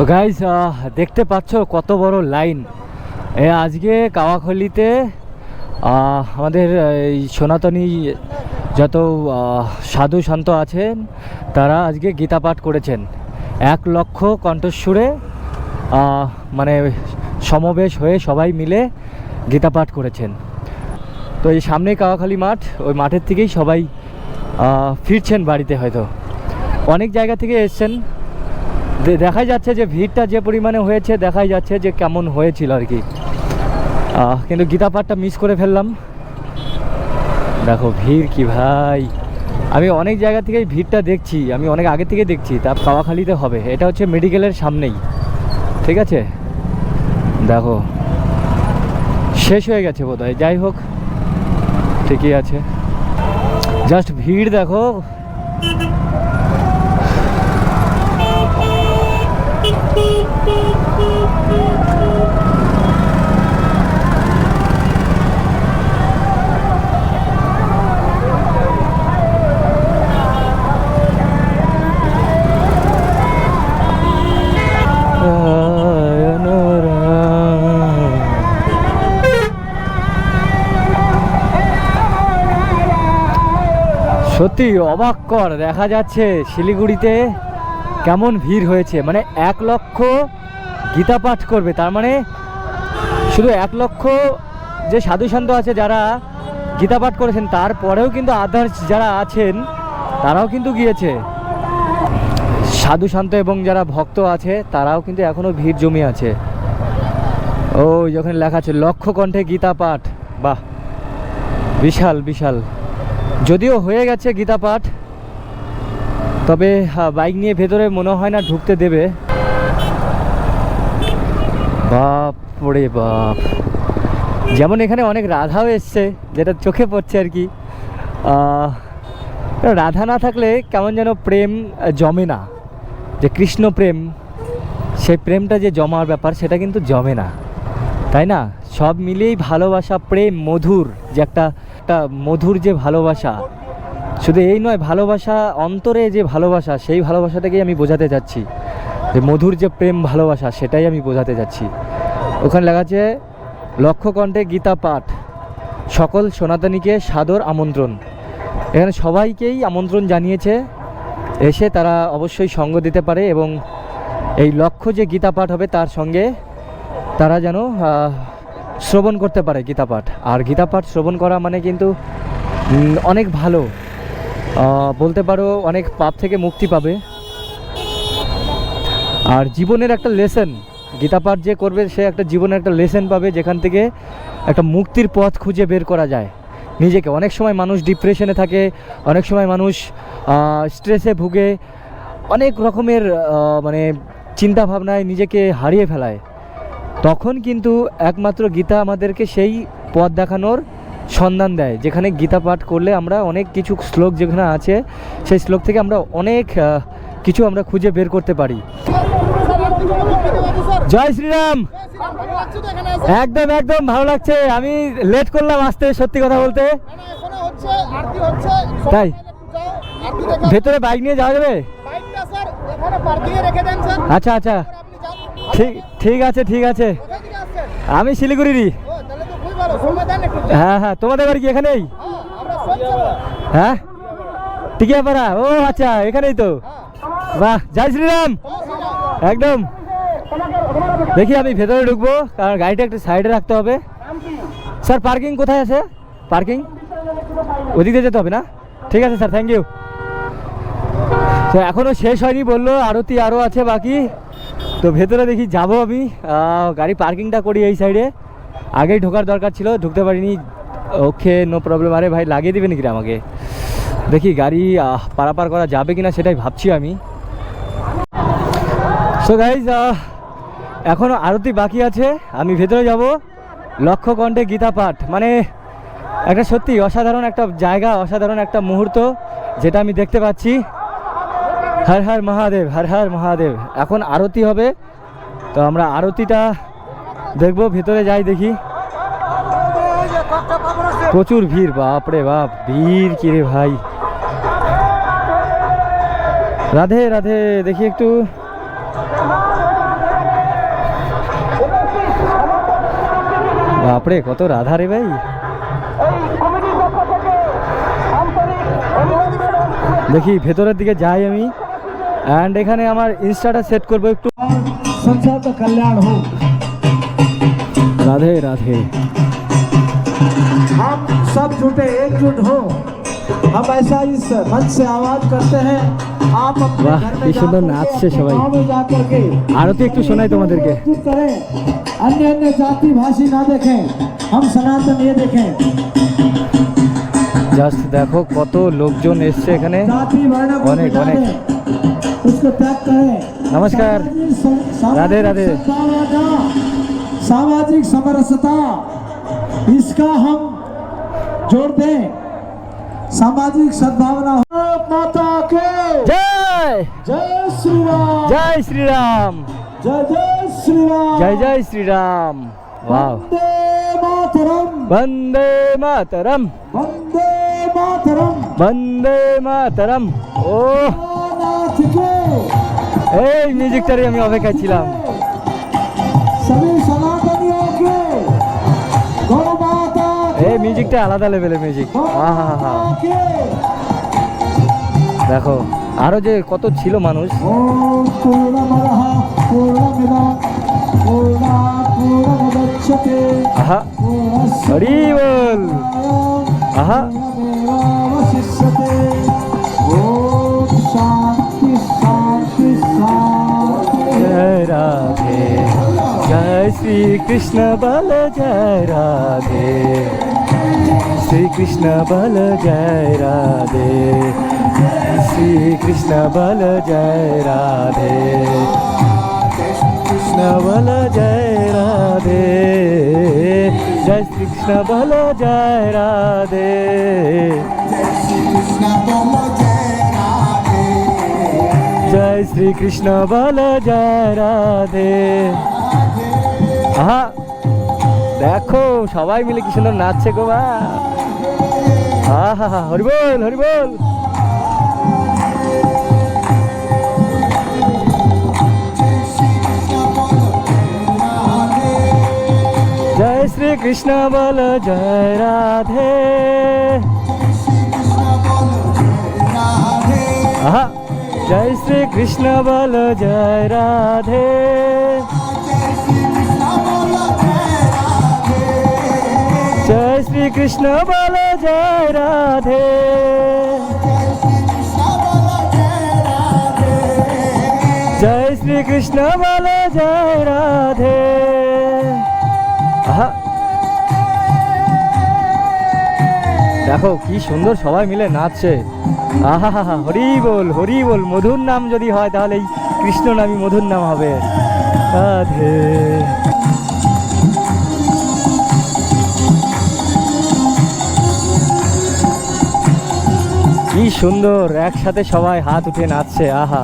তো গাইস দেখতে পাচ্ছ কত বড় লাইন আজকে কাওয়াখলিতে আমাদের, এই সনাতনী যত সাধু সন্ত আছেন, তারা আজকে গীতা পাঠ করেছেন। এক লক্ষ কণ্ঠস্বরে মানে সমাবেশ হয়ে সবাই মিলে গীতা পাঠ করেছেন। তো এই সামনেই কাওয়াখালি মাঠ, ওই মাঠের থেকেই সবাই ফিরছেন বাড়িতে হয়তো। অনেক জায়গা থেকে এসছেন দে- দেখাই যাচ্ছে যে ভিড়টা যে পরিমাণে হয়েছে, দেখাই যাচ্ছে যে কেমন হয়েছিল আর কি। কিন্তু গীতা পাঠটা মিস করে ফেললাম। দেখো ভিড় কি ভাই। আমি অনেক জায়গা থেকেই ভিড়টা দেখছি, আমি অনেক আগে থেকে দেখছি, তা কাওয়াখালীতে হবে। এটা হচ্ছে মেডিকেলের সামনেই, ঠিক আছে? দেখো, শেষ হয়ে গেছে বোধ হয় যাই হোক, ঠিকই আছে। জাস্ট ভিড় দেখো। সত্যি অবাক কর দেখা যাচ্ছে শিলিগুড়িতে কেমন ভিড় হয়েছে? মানে এক লক্ষ গীতা পাঠ করবে, তার মানে শুধু এক লক্ষ যে সাধু সন্ত আছে যারা গীতা পাঠ করেছেন, তারপরেও কিন্তু আদার্স যারা আছেন, তারাও কিন্তু গিয়েছে। সাধু সন্ত এবং যারা ভক্ত আছে, তারাও কিন্তু এখনও ভিড় জমে আছে। ও যখন লেখা আছে, লক্ষ কণ্ঠে গীতা পাঠ। বাহ! বিশাল বিশাল। যদিও হয়ে গেছে গীতা পাঠ তবে বাইক নিয়ে ভেতরে মনে হয় না ঢুকতে দেবে। বাপ রে বাপ। যেমন এখানে অনেক রাধাও এসছে, যেটা চোখে পড়ছে আর কি। রাধা না থাকলে কেমন যেন প্রেম জমে না। যে কৃষ্ণ প্রেম সেই প্রেমটা যে জমার ব্যাপার, সেটা কিন্তু জমে না। তাই না? সব মিলিয়েই ভালোবাসা, প্রেম, মধুর, যে একটা একটা মধুর যে ভালোবাসা শুধু এই নয়, ভালোবাসা, অন্তরে যে ভালোবাসা, সেই ভালোবাসাটাকেই আমি বোঝাতে যাচ্ছি যে মধুর যে প্রেম ভালোবাসা, সেটাই আমি বোঝাতে যাচ্ছি ওখানে লেখা আছে, লক্ষ্যকণ্ঠে গীতা পাঠ, সকল সনাতনীকে সাদর আমন্ত্রণ। এখানে সবাইকেই আমন্ত্রণ জানিয়েছে, এসে তারা অবশ্যই সঙ্গ দিতে পারে এবং এই লক্ষ্য যে গীতা পাঠ হবে, তার সঙ্গে তারা যেন শ্রবণ করতে পারে গীতা পাঠ। আর গীতা পাঠ শ্রবণ করা মানে কিন্তু অনেক ভালো। বলতে পারো অনেক পাপ থেকে মুক্তি পাবে। আর জীবনের একটা লেসন গীতা পাঠ যে করবে সে একটা জীবনের একটা লেসন পাবে যেখান থেকে একটা মুক্তির পথ খুঁজে বের করা যায়। নিজেকে। অনেক সময় মানুষ ডিপ্রেশনে থাকে, অনেক সময় মানুষ স্ট্রেসে ভুগে, অনেক রকমের মানে চিন্তা ভাবনায় নিজেকে হারিয়ে ফেলায়। তখন কিন্তু একমাত্র গীতা আমাদেরকে সেই পথ দেখানোর সন্ধান দেয়, যেখানে গীতা পাঠ করলে আমরা অনেক কিছু শ্লোক যেখানে আছে, সেই শ্লোক থেকে আমরা অনেক কিছু আমরা খুঁজে বের করতে পারি। জয় শ্রীরাম! একদম একদম ভালো লাগছে। আমি লেট করলাম আসতে, সত্যি কথা বলতে। তাই? ভেতরে বাইক নিয়ে যাওয়া যাবে? আচ্ছা আচ্ছা। ঠিক ঠিক আছে ঠিক আছে। আমি শিলিগুড়িরই। হ্যাঁ হ্যাঁ তোমাদের বাড়ি কি এখানেই? হ্যাঁ? টিকিয়াপাড়া? ও আচ্ছা এখানেই তো। বাহ, জয় শ্রীরাম। একদম। দেখি আমি ভেতরে ঢুকবো, কারণ গাড়িটা একটু সাইডে রাখতে হবে। স্যার, পার্কিং কোথায় আছে? পার্কিং? ওদিক দিয়ে যেতে হবে না? ঠিক আছে, স্যার, থ্যাংক ইউ। তো এখনও শেষ হয়নি, বলল, আরতি আরও আছে বাকি। তো ভেতরে দেখি, যাব আমি। গাড়ি পার্কিংটা করি এই সাইডে। আগেই ঢোকার দরকার ছিল, ঢুকতে পারিনি। ওকে নো প্রবলেম আরে ভাই, লাগিয়ে দিবেন কি রে আমাকে? দেখি গাড়ি পারাপার করা যাবে কিনা সেটাই ভাবছি আমি। সো গাইজ এখনও আরতি বাকি আছে। আমি ভেতরে যাব। লক্ষ্য কণ্ঠে গীতা পাঠ। মানে একটা সত্যি অসাধারণ একটা জায়গা, অসাধারণ একটা মুহূর্ত, যেটা আমি দেখতে পাচ্ছি। হর হর মহাদেব, হর হর মহাদেব। এখন আরতি হবে। তো আমরা আরতিটা দেখব, ভেতরে যাই দেখি। প্রচুর ভিড় বাপ রে বাপ ভিড় কিরে ভাই? রাধে রাধে দেখি একটু। বাপরে কত রাধা রে ভাই। দেখি ভেতরের দিকে যাই আমি। অ্যান্ড এখানে আমার ইনস্টাটা সেট করব একটু। রাধে রাধে। सब जुटे एकजुट हो हम ऐसा इस मंच से आवाज करते हैं आप अपने वाह, घर में কি সুন্দর जाकर के, নাচছে अपने সবাই। गांव में जाकर के আরতি একটু শোনাই তোমাদেরকে एकजुट करें अन्य अन्य जाति भाषी ना देखें हम सनातन ये देखें জাস্ট দেখো কত লোকজন এসছে এখানে जाति वर्ण को अनेक, मिटा अनेक। दें उसको त्याग करें नमस्कार। सामाजिक सं- सामाजिक राधे, राधे। सद्भावना, सामाजिक समरसता इसका हम जोड़ दें सामाजिक सद्भावना हो माता के জয় जय श्री राम জয় শ্রীরাম जय जय श्री राम জয় জয় শ্রীরাম ওয়াও वंदे मातरम বন্দে মাতরম वंदे मातरम বন্দে মাতরম ও नाथ के এই মিউজিকটারই আমি অপেক্ষায় ছিলাম মিউজিকটা আলাদা লেভেলের মিউজিক দেখো, আরও যে কত ছিল মানুষ। আহা আহা। রাধে, জয় শ্রী কৃষ্ণ বল, জয় রাধে। শ্রী কৃষ্ণ বল জয় রাধে শ্রী কৃষ্ণ বল জয় রাধে কৃষ্ণ বল জয় রাধে জয় শ্রী কৃষ্ণ বল জয় রাধে জয় শ্রী কৃষ্ণ বল জয় রাধে আহা দেখো, সবাই মিলে কি সুন্দর নাচছে গো বা আহা হরিবল হরিবল জয় শ্রী কৃষ্ণ বল, জয় রাধে। জয় শ্রী কৃষ্ণ বল, জয় রাধে। জয় শ্রী কৃষ্ণ বল জয় রাধে। জয় শ্রী কৃষ্ণ বল জয় রাধে। আহা। দেখো, কি সুন্দর সবাই মিলে নাচছে। আহা হরি বল হরি বল, মধুর নাম যদি হয় তাহলে এই কৃষ্ণ নামই মধুর নাম হবে। রাধে। সুন্দর একসাথে সবাই হাত উঠে নাচছে আহা।